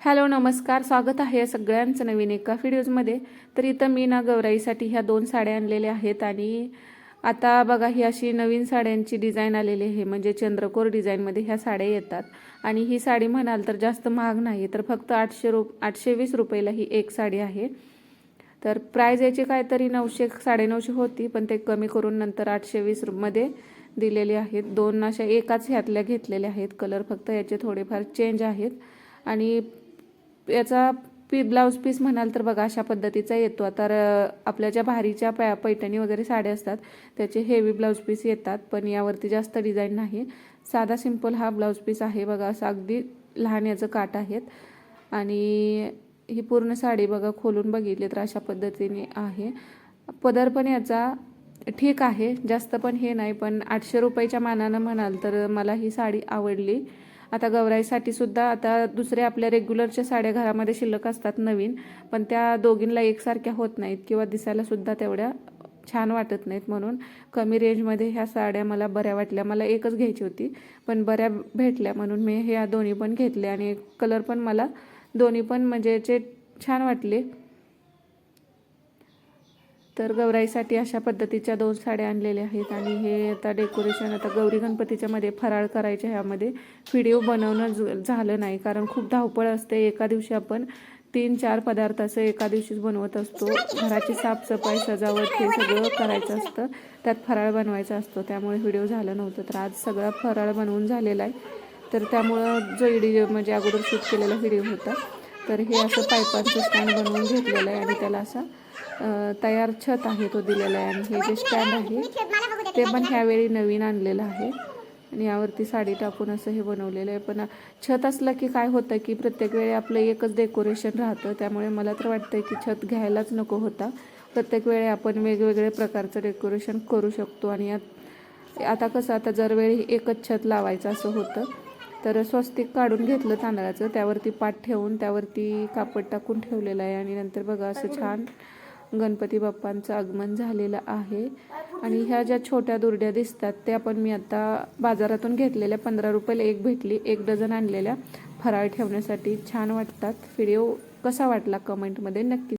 Hello नमस्कार. स्वागत आहे सगळ्यांचं नवीन एका व्हिडिओजमध्ये. तर इथं मी ना गौराईसाठी ह्या दोन साड्या आणलेल्या आहेत आणि आता बघा ही अशी नवीन साड्यांची डिझाईन आलेली आहे. म्हणजे चंद्रकोर डिझाईनमध्ये ह्या साड्या येतात. आणि ही साडी म्हणाल तर जास्त महाग नाही तर फक्त आठशे रु आठशे वीस रुपयेला ही एक साडी आहे. तर प्राईज याची काहीतरी नऊशे साडेनऊशे होती पण ते कमी करून नंतर आठशे वीसमध्ये दिलेली आहेत. दोन अशा एकाच ह्यातल्या घेतलेल्या आहेत. कलर फक्त याचे थोडेफार चेंज आहेत. आणि याचा पी ब्लाऊज पीस म्हणाल तर बघा अशा पद्धतीचा येतो. तर आपल्या ज्या भारीच्या पॅ पैठणी वगैरे साड्या असतात त्याचे हेवी ब्लाऊज पीस येतात पण यावरती जास्त डिझाईन नाही. साधा सिंपल हा ब्लाऊज पीस आहे बघा असं अगदी लहान याचं काट आहेत. आणि ही पूर्ण साडी बघा खोलून बघितली तर अशा पद्धतीने आहे. पदर पण याचा ठीक आहे जास्त पण हे नाही पण आठशे रुपयाच्या मानानं म्हणाल तर मला ही साडी आवडली. आता गौराईसाठी सुद्धा आता दुसऱ्या आपल्या रेग्युलरच्या साड्या घरामध्ये शिल्लक असतात नवीन पण त्या दोघींना एकसारख्या होत नाहीत किंवा दिसायला सुद्धा तेवढ्या छान वाटत नाहीत म्हणून कमी रेंजमध्ये ह्या साड्या मला बऱ्या वाटल्या. मला एकच घ्यायची होती पण बऱ्या भेटल्या म्हणून मी ह्या दोन्ही पण घेतले आणि कलर पण मला दोन्ही पण म्हणजे जे छान वाटले तर गौराईसाठी अशा पद्धतीच्या दोन साड्या आणलेल्या आहेत आणि हे आता डेकोरेशन आता गौरी गणपतीच्या मध्ये फराळ करायचे ह्यामध्ये व्हिडिओ बनवणं झालं नाही. कारण खूप धावपळ असते. एका दिवशी आपण तीन चार पदार्थ असं एका दिवशीच बनवत असतो. घराची साफसफाई सजावट हे सगळं करायचं असतं. त्यात फराळ बनवायचा असतो. त्यामुळे व्हिडिओ झालं नव्हतं. तर आज सगळा फराळ बनवून झालेला आहे. तर त्यामुळं जो व्हिडिओ म्हणजे अगोदर शूट केलेला व्हिडिओ होता. तर हे असं पायपांचं स्टँड बनवून घेतलेलं आहे आणि त्याला असा तयार छत आहे तो दिलेला आहे आणि हे जे स्टँड आहे ते पण ह्यावेळी नवीन आणलेलं आहे. आणि यावरती साडी टाकून असं हे बनवलेलं आहे. पण छत असलं की काय होतं की प्रत्येक वेळी आपलं एकच डेकोरेशन राहतं. त्यामुळे मला तर वाटतं की छत घ्यायलाच नको होता. प्रत्येक वेळी आपण वेगवेगळे प्रकारचं डेकोरेशन करू शकतो. आणि यात आता कसं आता जरवेळी एकच छत लावायचं असं होतं तर स्वस्तिक काढून घेतलं तांदळाचं. त्यावरती पाठ ठेवून त्यावरती कापड टाकून ठेवलेलं आहे. आणि नंतर बघा असं छान गणपती बाप्पांचं आगमन झालेलं आहे. आणि ह्या ज्या छोट्या दुर्ड्या दिसतात त्या पण मी आता बाजारातून घेतलेल्या. पंधरा रुपयाला एक भेटली एक डझन आणलेल्या. फराळ ठेवण्यासाठी छान वाटतात. व्हिडिओ कसा वाटला कमेंटमध्ये नक्की